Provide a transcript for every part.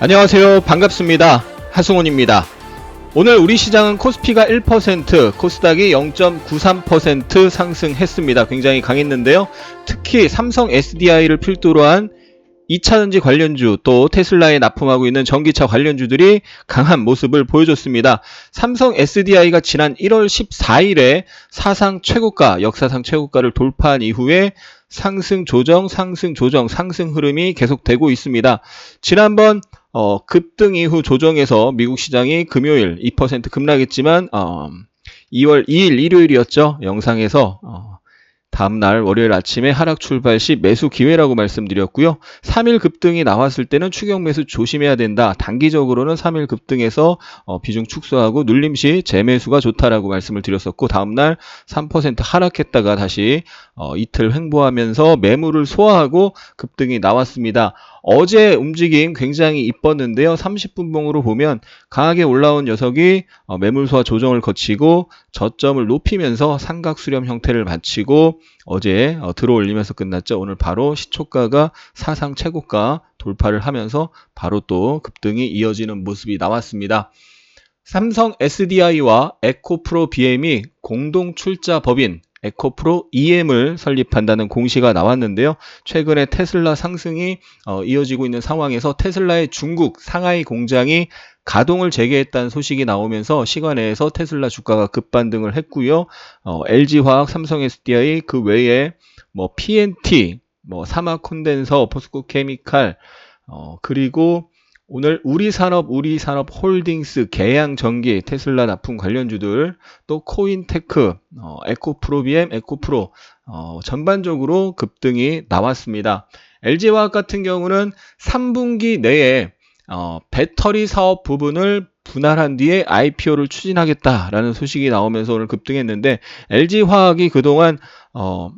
안녕하세요. 반갑습니다. 하승훈입니다. 오늘 우리 시장은 코스피가 1%, 코스닥이 0.93% 상승했습니다. 굉장히 강했는데요. 특히 삼성 SDI를 필두로 한 2차전지 관련주 또 테슬라에 납품하고 있는 전기차 관련주들이 강한 모습을 보여줬습니다. 삼성 SDI가 지난 1월 14일에 사상 최고가, 역사상 최고가를 돌파한 이후에 상승 조정, 상승 조정, 상승 흐름이 계속되고 있습니다. 지난번 어, 급등 이후 조정에서 미국 시장이 금요일 2% 급락했지만 어, 2월 2일 일요일이었죠. 영상에서 어, 다음날 월요일 아침에 하락 출발 시 매수 기회라고 말씀드렸고요. 3일 급등이 나왔을 때는 추격 매수 조심해야 된다. 단기적으로는 3일 급등에서 어, 비중 축소하고 눌림 시 재매수가 좋다라고 말씀을 드렸었고 다음날 3% 하락했다가 다시 어, 이틀 횡보하면서 매물을 소화하고 급등이 나왔습니다. 어제 움직임 굉장히 이뻤는데요. 30분 봉으로 보면 강하게 올라온 녀석이 어, 매물 소화 조정을 거치고 저점을 높이면서 삼각 수렴 형태를 마치고 어제 어, 들어올리면서 끝났죠. 오늘 바로 시초가가 사상 최고가 돌파를 하면서 바로 또 급등이 이어지는 모습이 나왔습니다. 삼성 SDI와 에코프로 BM이 공동 출자 법인 에코프로 EM을 설립한다는 공시가 나왔는데요. 최근에 테슬라 상승이 어, 이어지고 있는 상황에서 테슬라의 중국 상하이 공장이 가동을 재개했다는 소식이 나오면서 시간 내에서 테슬라 주가가 급반등을 했고요. 어, LG화학, 삼성 SDI 그 외에 뭐 PNT, 뭐 사마 콘덴서, 포스코 케미칼 어, 그리고 오늘 우리 산업, 우리 산업 홀딩스, 계양전기, 테슬라 납품 관련주들, 또 코인테크, 어, 에코프로비엠, 에코프로 어, 전반적으로 급등이 나왔습니다. LG화학 같은 경우는 3분기 내에 어, 배터리 사업 부분을 분할한 뒤에 IPO를 추진하겠다라는 소식이 나오면서 오늘 급등했는데 LG화학이 그동안 어,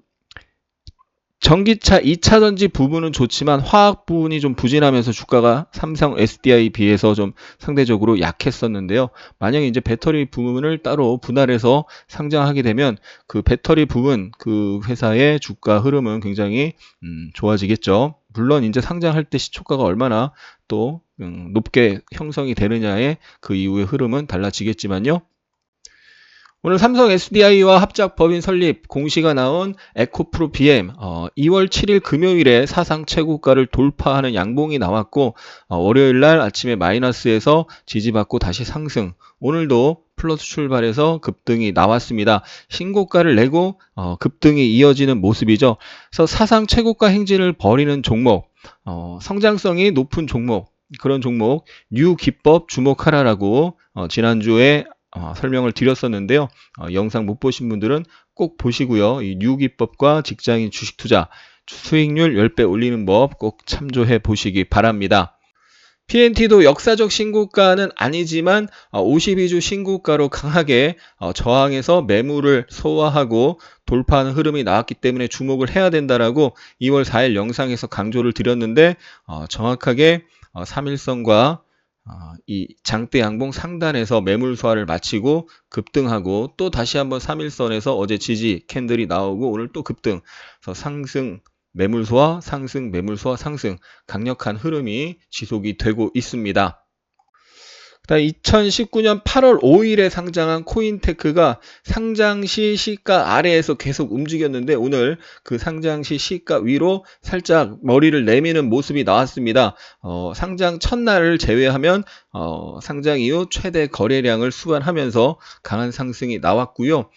전기차 2차전지 부분은 좋지만 화학 부분이 좀 부진하면서 주가가 삼성 SDI 비해서 좀 상대적으로 약했었는데요. 만약에 이제 배터리 부분을 따로 분할해서 상장하게 되면 그 배터리 부분 그 회사의 주가 흐름은 굉장히 음, 좋아지겠죠. 물론 이제 상장할 때 시초가가 얼마나 또 음, 높게 형성이 되느냐의 그 이후의 흐름은 달라지겠지만요. 오늘 삼성 SDI와 합작 법인 설립 공시가 나온 에코프로 BM 어, 2월 7일 금요일에 사상 최고가를 돌파하는 양봉이 나왔고 어, 월요일 날 아침에 마이너스에서 지지받고 다시 상승 오늘도 플러스 출발해서 급등이 나왔습니다. 신고가를 내고 어, 급등이 이어지는 모습이죠. 그래서 사상 최고가 행진을 벌이는 종목 어, 성장성이 높은 종목 그런 종목 뉴 기법 주목하라라고 어, 지난주에 어, 설명을 드렸었는데요. 어, 영상 못 보신 분들은 꼭 보시고요. 이 뉴기법과 직장인 주식 투자 수익률 10배 올리는 법 꼭 참조해 보시기 바랍니다. PNT도 역사적 신고가는 아니지만 52주 신고가로 강하게 어, 저항해서 매물을 소화하고 돌파하는 흐름이 나왔기 때문에 주목을 해야 된다라고 2월 4일 영상에서 강조를 드렸는데 어, 정확하게 3일선과 어, 이 장대 양봉 상단에서 매물 소화를 마치고 급등하고 또 다시 한번 3일선에서 어제 지지 캔들이 나오고 오늘 또 급등. 그래서 상승 매물 소화, 상승 매물 소화, 상승 강력한 흐름이 지속이 되고 있습니다. 그다음 2019년 8월 5일에 상장한 코인테크가 상장 시 시가 아래에서 계속 움직였는데 오늘 그 상장 시 시가 위로 살짝 머리를 내미는 모습이 나왔습니다. 어, 상장 첫날을 제외하면 어, 상장 이후 최대 거래량을 수반하면서 강한 상승이 나왔고요.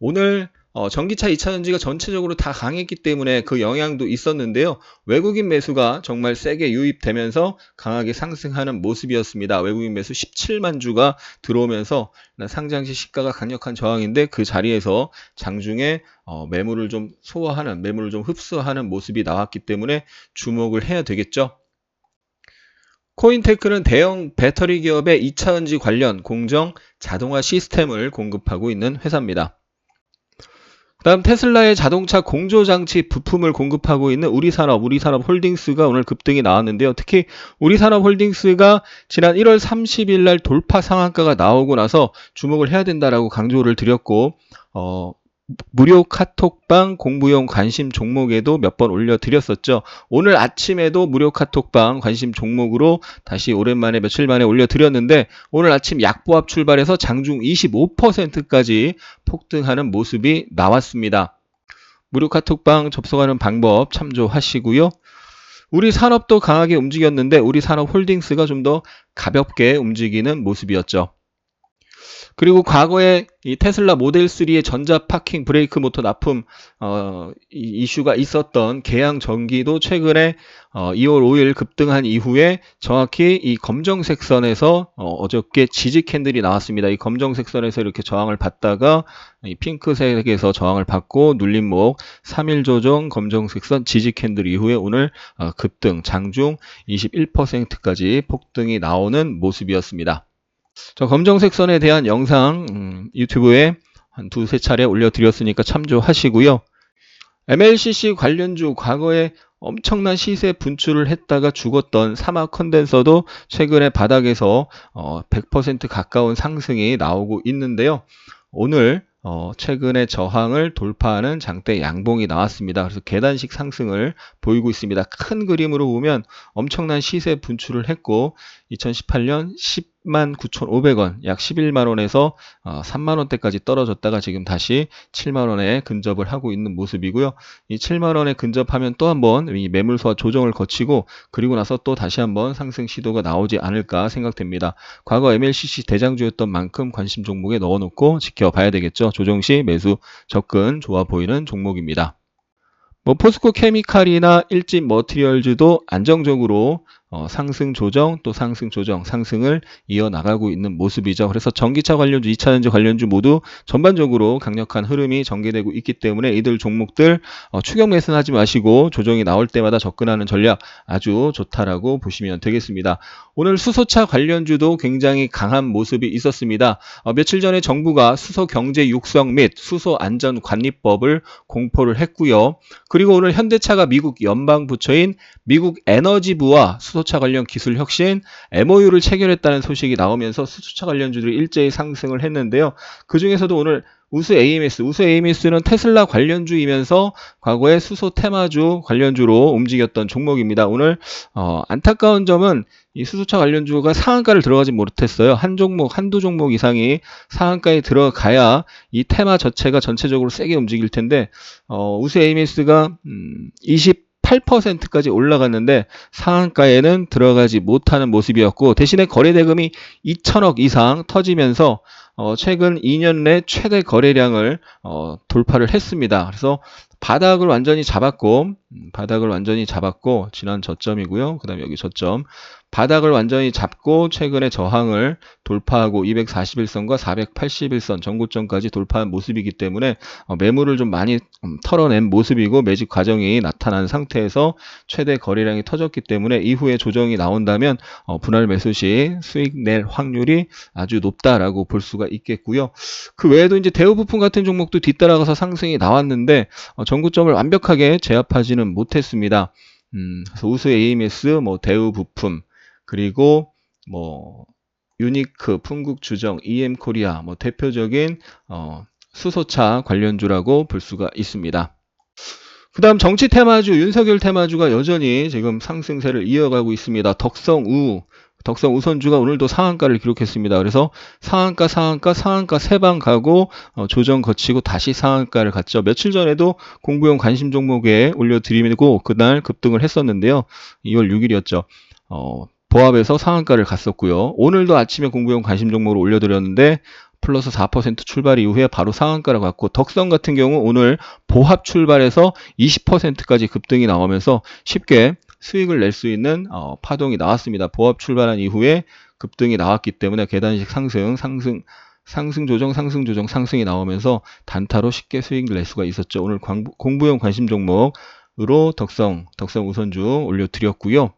오늘 어, 전기차 2차전지가 전체적으로 다 강했기 때문에 그 영향도 있었는데요. 외국인 매수가 정말 세게 유입되면서 강하게 상승하는 모습이었습니다. 외국인 매수 17만 주가 들어오면서 상장시 시가가 강력한 저항인데 그 자리에서 장중에 어, 매물을 좀 소화하는, 매물을 좀 흡수하는 모습이 나왔기 때문에 주목을 해야 되겠죠. 코인테크는 대형 배터리 기업의 2차전지 관련 공정 자동화 시스템을 공급하고 있는 회사입니다. 다음 테슬라의 자동차 공조 장치 부품을 공급하고 있는 우리산업, 우리산업 홀딩스가 오늘 급등이 나왔는데요. 특히 우리산업 홀딩스가 지난 1월 30일 날 돌파 상한가가 나오고 나서 주목을 해야 된다라고 강조를 드렸고 어, 무료 카톡방 공부용 관심 종목에도 몇 번 올려드렸었죠. 오늘 아침에도 무료 카톡방 관심 종목으로 다시 오랜만에 며칠 만에 올려드렸는데 오늘 아침 약보합 출발해서 장중 25%까지 폭등하는 모습이 나왔습니다. 무료 카톡방 접속하는 방법 참조하시고요. 우리 산업도 강하게 움직였는데 우리 산업 홀딩스가 좀 더 가볍게 움직이는 모습이었죠. 그리고 과거에 이 테슬라 모델 3의 전자 파킹 브레이크 모터 납품 어, 이, 이슈가 있었던 개양 전기도 최근에 어, 2월 5일 급등한 이후에 정확히 이 검정색 선에서 어, 어저께 지지 캔들이 나왔습니다. 이 검정색 선에서 이렇게 저항을 받다가 이 핑크색에서 저항을 받고 눌림목 3일 조정 검정색 선 지지 캔들 이후에 오늘 어, 급등 장중 21%까지 폭등이 나오는 모습이었습니다. 저 검정색 선에 대한 영상 음, 유튜브에 한 두세 차례 올려드렸으니까 참조하시고요. MLCC 관련주 과거에 엄청난 시세 분출을 했다가 죽었던 사막 컨덴서도 최근에 바닥에서 어, 100% 가까운 상승이 나오고 있는데요. 오늘 어, 최근에 저항을 돌파하는 장대 양봉이 나왔습니다. 그래서 계단식 상승을 보이고 있습니다. 큰 그림으로 보면 엄청난 시세 분출을 했고 2018년 10만 9,500원, 약 11만 원에서 어, 3만 원대까지 떨어졌다가 지금 다시 7만 원에 근접을 하고 있는 모습이고요. 이 7만 원에 근접하면 또 한번 이 매물소와 조정을 거치고 그리고 나서 또 다시 한번 상승 시도가 나오지 않을까 생각됩니다. 과거 MLCC 대장주였던 만큼 관심 종목에 넣어놓고 지켜봐야 되겠죠. 조정 시 매수 접근 좋아 보이는 종목입니다. 뭐 포스코 케미칼이나 일진 머티리얼즈도 안정적으로 어, 상승 조정 또 상승 조정 상승을 이어나가고 있는 모습이죠. 그래서 전기차 관련주, 2차전지 관련주 모두 전반적으로 강력한 흐름이 전개되고 있기 때문에 이들 종목들 어, 추격 매수하지 마시고 조정이 나올 때마다 접근하는 전략 아주 좋다라고 보시면 되겠습니다. 오늘 수소차 관련주도 굉장히 강한 모습이 있었습니다. 어, 며칠 전에 정부가 수소 경제 육성 및 수소 안전 관리법을 공포를 했고요. 그리고 오늘 현대차가 미국 연방 부처인 미국 에너지부와 수소 차 관련 기술 혁신 MOU를 체결했다는 소식이 나오면서 수소차 관련주들이 일제히 상승을 했는데요. 그 중에서도 오늘 우수 AMS, 우수 AMS는 테슬라 관련주이면서 과거에 수소 테마주 관련주로 움직였던 종목입니다. 오늘 어, 안타까운 점은 이 수소차 관련주가 상한가를 들어가지 못했어요. 한 종목, 한두 종목 이상이 상한가에 들어가야 이 테마 자체가 전체적으로 세게 움직일 텐데 어, 우수 AMS가 음, 20 8%까지 올라갔는데 상한가에는 들어가지 못하는 모습이었고 대신에 거래 대금이 2천억 이상 터지면서 어, 최근 2년 내 최대 거래량을 어, 돌파를 했습니다. 그래서 바닥을 완전히 잡았고 음, 바닥을 완전히 잡았고 지난 저점이고요. 그다음에 여기 저점 바닥을 완전히 잡고 최근에 저항을 돌파하고 241선과 481선 전고점까지 돌파한 모습이기 때문에 어, 매물을 좀 많이 음, 털어낸 모습이고 매집 과정이 나타난 상태에서 최대 거래량이 터졌기 때문에 이후에 조정이 나온다면 어, 분할 매수 시 수익 낼 확률이 아주 높다라고 볼 수가 있겠고요. 그 외에도 이제 대우 부품 같은 종목도 뒤따라가서 상승이 나왔는데 어, 전고점을 완벽하게 제압하지는 못했습니다. 음, 그래서 우수 AMS, 뭐 대우 부품, 그리고 뭐 유니크, 풍국주정, EM코리아 뭐 대표적인 어, 수소차 관련주라고 볼 수가 있습니다. 그 다음 정치 테마주, 윤석열 테마주가 여전히 지금 상승세를 이어가고 있습니다. 덕성우, 덕성 우선주가 오늘도 상한가를 기록했습니다. 그래서 상한가, 상한가, 상한가 세 방 가고 어, 조정 거치고 다시 상한가를 갔죠. 며칠 전에도 공부용 관심 종목에 올려드리고 그날 급등을 했었는데요. 2월 6일이었죠. 어, 보합에서 상한가를 갔었고요. 오늘도 아침에 공부용 관심 종목으로 올려드렸는데 플러스 4% 출발 이후에 바로 상한가를 갔고 덕성 같은 경우 오늘 보합 출발해서 20%까지 급등이 나오면서 쉽게 수익을 낼 수 있는 어, 파동이 나왔습니다. 보합 출발한 이후에 급등이 나왔기 때문에 계단식 상승, 상승, 상승 조정, 상승 조정, 상승이 나오면서 단타로 쉽게 수익을 낼 수가 있었죠. 오늘 광부, 공부용 관심 종목으로 덕성, 덕성 우선주 올려드렸고요.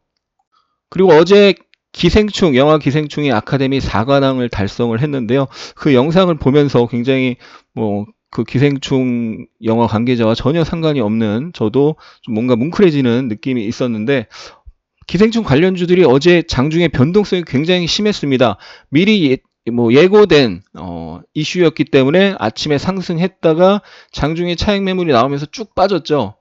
그리고 어제 기생충, 영화 기생충이 아카데미 4관왕을 달성을 했는데요. 그 영상을 보면서 굉장히 뭐, 그 기생충 영화 관계자와 전혀 상관이 없는 저도 좀 뭔가 뭉클해지는 느낌이 있었는데, 기생충 관련주들이 어제 장중에 변동성이 굉장히 심했습니다. 미리 뭐 예고된 어, 이슈였기 때문에 아침에 상승했다가 장중에 차익 매물이 나오면서 쭉 빠졌죠.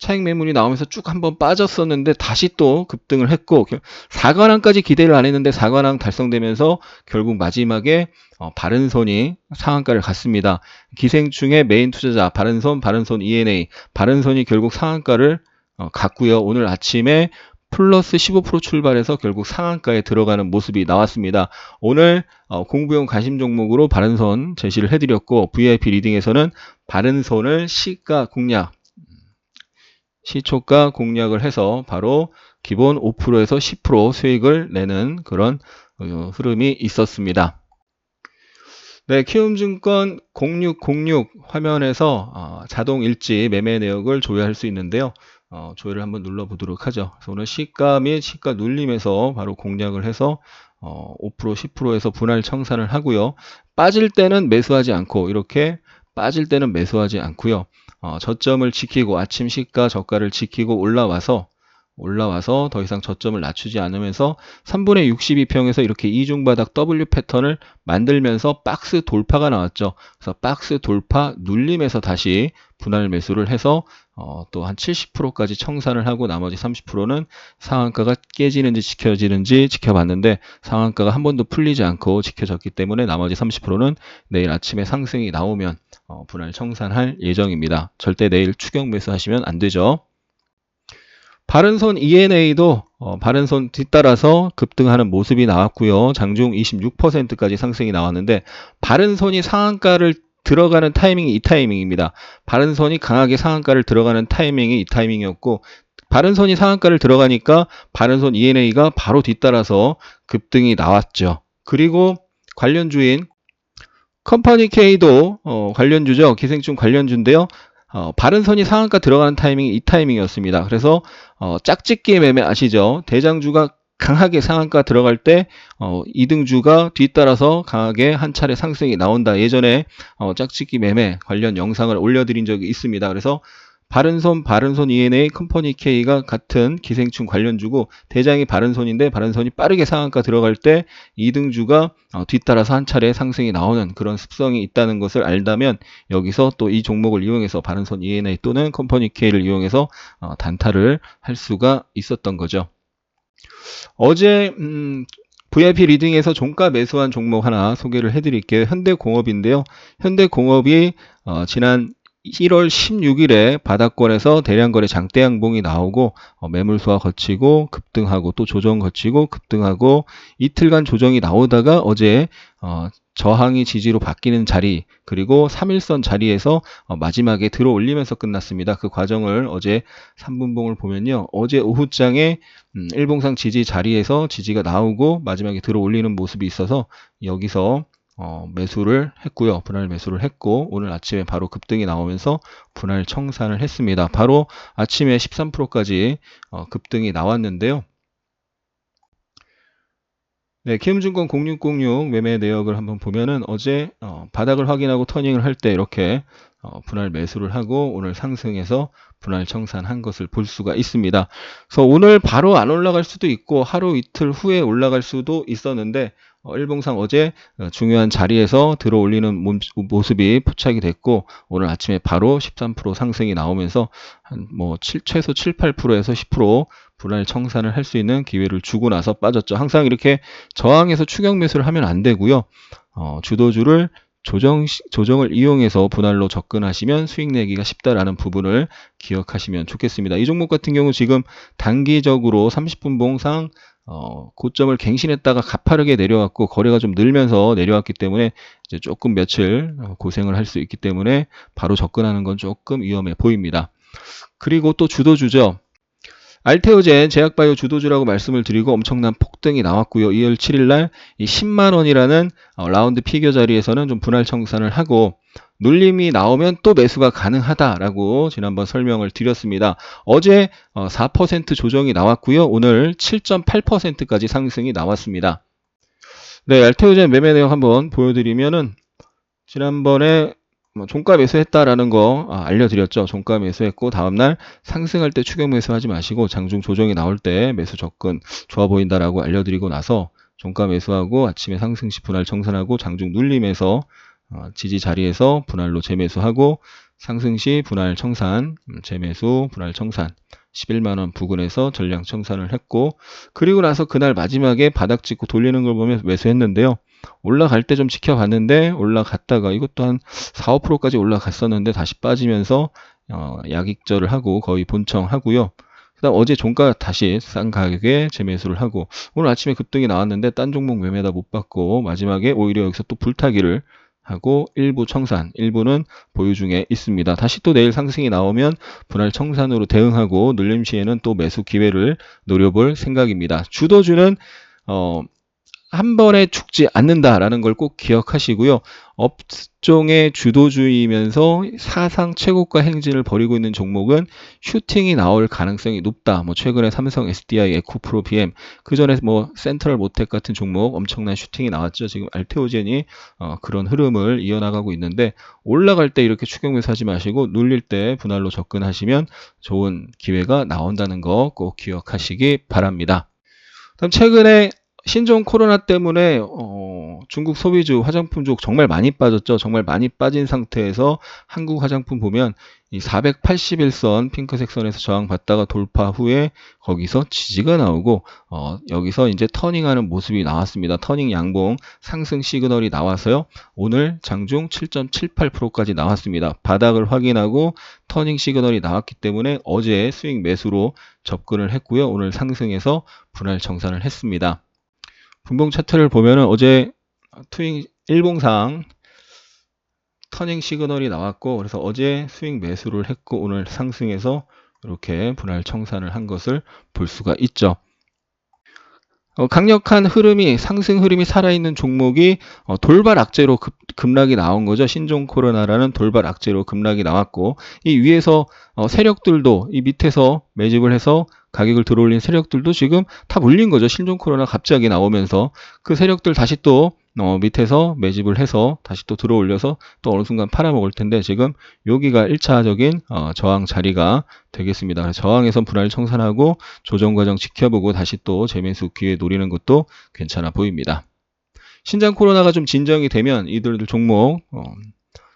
차익 매물이 나오면서 쭉 한번 빠졌었는데 다시 또 급등을 했고 4관왕까지 기대를 안 했는데 4관왕 달성되면서 결국 마지막에 어, 바른손이 상한가를 갔습니다. 기생충의 메인 투자자 바른손, 바른손 ENA, 바른손이 결국 상한가를 어, 갔고요. 오늘 아침에 플러스 15% 출발해서 결국 상한가에 들어가는 모습이 나왔습니다. 오늘 어, 공부용 관심 종목으로 바른손 제시를 해드렸고 VIP 리딩에서는 바른손을 시가 공략 시초가 공략을 해서 바로 기본 5%에서 10% 수익을 내는 그런 어, 흐름이 있었습니다. 네, 키움증권 0606 화면에서 어, 자동 일지 매매 내역을 조회할 수 있는데요. 어, 조회를 한번 눌러보도록 하죠. 그래서 오늘 시가 및 시가 눌림에서 바로 공략을 해서 어, 5% 10%에서 분할 청산을 하고요. 빠질 때는 매수하지 않고 이렇게 빠질 때는 매수하지 않고요. 어, 저점을 지키고 아침 시가 저가를 지키고 올라와서 올라와서 더 이상 저점을 낮추지 않으면서 3분의 62평에서 이렇게 이중바닥 W 패턴을 만들면서 박스 돌파가 나왔죠. 그래서 박스 돌파 눌림에서 다시 분할 매수를 해서 어, 또 한 70%까지 청산을 하고 나머지 30%는 상한가가 깨지는지 지켜지는지 지켜봤는데 상한가가 한 번도 풀리지 않고 지켜졌기 때문에 나머지 30%는 내일 아침에 상승이 나오면 어, 분할 청산할 예정입니다. 절대 내일 추격 매수하시면 안 되죠. 바른손 ENA도 어, 바른손 뒤따라서 급등하는 모습이 나왔고요. 장중 26%까지 상승이 나왔는데 바른손이 상한가를 들어가는 타이밍이 이 타이밍입니다. 바른손이 강하게 상한가를 들어가는 타이밍이 이 타이밍이었고 바른손이 상한가를 들어가니까 바른손 ENA가 바로 뒤따라서 급등이 나왔죠. 그리고 관련주인 컴퍼니 K도 어, 관련주죠. 기생충 관련주인데요. 어, 바른선이 상한가 들어가는 타이밍이 이 타이밍이었습니다. 그래서 어, 짝짓기 매매 아시죠? 대장주가 강하게 상한가 들어갈 때 어, 이등주가 뒤따라서 강하게 한 차례 상승이 나온다. 예전에 어, 짝짓기 매매 관련 영상을 올려드린 적이 있습니다. 그래서 바른손, 바른손 ENA, 컴퍼니 K가 같은 기생충 관련주고 대장이 바른손인데 바른손이 빠르게 상한가 들어갈 때 이등주가 어, 뒤따라서 한 차례 상승이 나오는 그런 습성이 있다는 것을 알다면 여기서 또 이 종목을 이용해서 바른손 ENA 또는 컴퍼니 K를 이용해서 어, 단타를 할 수가 있었던 거죠. 어제 음, VIP 리딩에서 종가 매수한 종목 하나 소개를 해드릴게요. 현대공업인데요. 현대공업이 어, 지난 1월 16일에 바닥권에서 대량거래 장대 양봉이 나오고 어, 매물수가 거치고 급등하고 또 조정 거치고 급등하고 이틀간 조정이 나오다가 어제 어, 저항이 지지로 바뀌는 자리 그리고 3일선 자리에서 어, 마지막에 들어 올리면서 끝났습니다. 그 과정을 어제 3분봉을 보면요. 어제 오후장에 음, 일봉상 지지 자리에서 지지가 나오고 마지막에 들어 올리는 모습이 있어서 여기서 어, 매수를 했고요. 분할 매수를 했고 오늘 아침에 바로 급등이 나오면서 분할 청산을 했습니다. 바로 아침에 13%까지 어, 급등이 나왔는데요. 네, 키움증권 0606 매매 내역을 한번 보면은 어제 어, 바닥을 확인하고 터닝을 할 때 이렇게 어, 분할 매수를 하고 오늘 상승해서 분할 청산한 것을 볼 수가 있습니다. 그래서 오늘 바로 안 올라갈 수도 있고 하루 이틀 후에 올라갈 수도 있었는데 어, 일봉상 어제 어, 중요한 자리에서 들어 올리는 모습이 포착이 됐고 오늘 아침에 바로 13% 상승이 나오면서 한 뭐 최소 7, 8%에서 10% 분할 청산을 할 수 있는 기회를 주고 나서 빠졌죠. 항상 이렇게 저항에서 추격 매수를 하면 안 되고요. 어, 주도주를 조정, 조정을 이용해서 분할로 접근하시면 수익 내기가 쉽다라는 부분을 기억하시면 좋겠습니다. 이 종목 같은 경우 지금 단기적으로 30분 봉상 어, 고점을 갱신했다가 가파르게 내려왔고 거래가 좀 늘면서 내려왔기 때문에 이제 조금 며칠 어, 고생을 할 수 있기 때문에 바로 접근하는 건 조금 위험해 보입니다. 그리고 또 주도주죠. 알테오젠 제약바이오 주도주라고 말씀을 드리고 엄청난 폭등이 나왔고요. 2월 7일 날이 10만 원이라는 어, 라운드 피겨 자리에서는 좀 분할 청산을 하고 눌림이 나오면 또 매수가 가능하다라고 지난번 설명을 드렸습니다. 어제 4% 어, 조정이 나왔고요. 오늘 7.8%까지 상승이 나왔습니다. 네, 알테오젠 매매 내용 한번 보여드리면은 지난번에 뭐 종가 매수했다라는 거 아, 알려드렸죠. 종가 매수했고 다음날 상승할 때 추격 매수하지 마시고 장중 조정이 나올 때 매수 접근 좋아 보인다라고 알려드리고 나서 종가 매수하고 아침에 상승 시 분할 청산하고 장중 눌림에서 어, 지지 자리에서 분할로 재매수하고 상승 시 분할 청산, 음, 재매수, 분할 청산 11만원 부근에서 전량 청산을 했고 그리고 나서 그날 마지막에 바닥 찍고 돌리는 걸 보면 매수했는데요. 올라갈 때 좀 지켜봤는데 올라갔다가 이것도 한 4, 5%까지 올라갔었는데 다시 빠지면서 어, 약익절을 하고 거의 본청하고요. 그 다음 어제 종가 다시 싼 가격에 재매수를 하고 오늘 아침에 급등이 나왔는데 딴 종목 매매다 못 받고 마지막에 오히려 여기서 또 불타기를 하고 일부 청산, 일부는 보유 중에 있습니다. 다시 또 내일 상승이 나오면 분할 청산으로 대응하고 눌림 시에는 또 매수 기회를 노려볼 생각입니다. 주도주는 어, 한 번에 죽지 않는다라는 걸 꼭 기억하시고요. 업종의 주도주의면서 사상 최고가 행진을 벌이고 있는 종목은 슈팅이 나올 가능성이 높다. 뭐 최근에 삼성 SDI, 에코프로 BM, 그 전에 뭐 센트럴 모텍 같은 종목 엄청난 슈팅이 나왔죠. 지금 알테오젠이 어, 그런 흐름을 이어나가고 있는데 올라갈 때 이렇게 추격 매수하지 마시고 눌릴 때 분할로 접근하시면 좋은 기회가 나온다는 거 꼭 기억하시기 바랍니다. 그럼 최근에 신종 코로나 때문에 어, 중국 소비주 화장품 쪽 정말 많이 빠졌죠. 정말 많이 빠진 상태에서 한국 화장품 보면 이 481선 핑크색 선에서 저항받다가 돌파 후에 거기서 지지가 나오고 어, 여기서 이제 터닝하는 모습이 나왔습니다. 터닝 양봉 상승 시그널이 나와서요. 오늘 장중 7.78%까지 나왔습니다. 바닥을 확인하고 터닝 시그널이 나왔기 때문에 어제 수익 매수로 접근을 했고요. 오늘 상승해서 분할 정산을 했습니다. 분봉 차트를 보면은 어제 트윙 일봉상 터닝 시그널이 나왔고 그래서 어제 스윙 매수를 했고 오늘 상승해서 이렇게 분할 청산을 한 것을 볼 수가 있죠. 어, 강력한 흐름이 상승 흐름이 살아있는 종목이 어, 돌발 악재로 급, 급락이 나온 거죠. 신종 코로나라는 돌발 악재로 급락이 나왔고 이 위에서 어, 세력들도 이 밑에서 매집을 해서 가격을 들어올린 세력들도 지금 다 물린 거죠. 신종 코로나 갑자기 나오면서 그 세력들 다시 또 어, 밑에서 매집을 해서 다시 또 들어올려서 또 어느 순간 팔아먹을 텐데 지금 여기가 1차적인 어, 저항 자리가 되겠습니다. 저항에선 분할 청산하고 조정 과정 지켜보고 다시 또 재매수 기회 노리는 것도 괜찮아 보입니다. 신장 코로나가 좀 진정이 되면 이들 종목 어,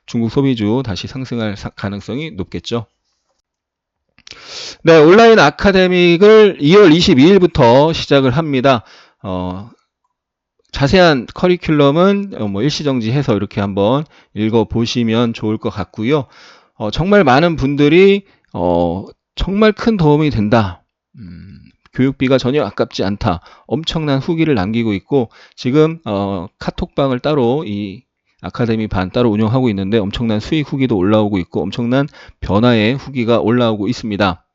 중국 소비주 다시 상승할 사- 가능성이 높겠죠. 네, 온라인 아카데믹을 2월 22일부터 시작을 합니다. 어, 자세한 커리큘럼은 어, 뭐 일시정지해서 이렇게 한번 읽어보시면 좋을 것 같고요. 어, 정말 많은 분들이 어, 정말 큰 도움이 된다. 음, 교육비가 전혀 아깝지 않다. 엄청난 후기를 남기고 있고 지금 어, 카톡방을 따로 이 아카데미 반 따로 운영하고 있는데 엄청난 수익 후기도 올라오고 있고 엄청난 변화의 후기가 올라오고 있습니다.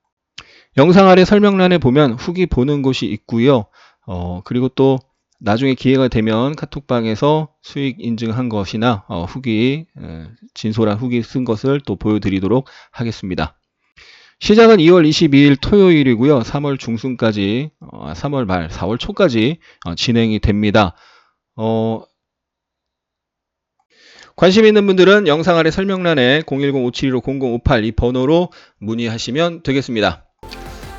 영상 아래 설명란에 보면 후기 보는 곳이 있고요. 어, 그리고 또 나중에 기회가 되면 카톡방에서 수익 인증한 것이나 어, 후기 에, 진솔한 후기 쓴 것을 또 보여드리도록 하겠습니다. 시작은 2월 22일 토요일이고요. 3월 중순까지, 어, 3월 말, 4월 초까지 어, 진행이 됩니다. 어, 관심 있는 분들은 영상 아래 설명란에 010-5715-0058 이 번호로 문의하시면 되겠습니다.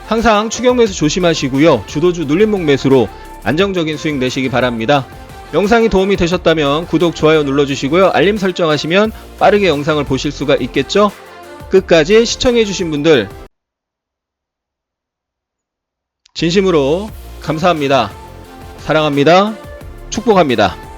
항상 추격 매수 조심하시고요. 주도주 눌림목 매수로 안정적인 수익 내시기 바랍니다. 영상이 도움이 되셨다면 구독, 좋아요 눌러주시고요. 알림 설정하시면 빠르게 영상을 보실 수가 있겠죠? 끝까지 시청해주신 분들 진심으로 감사합니다. 사랑합니다. 축복합니다.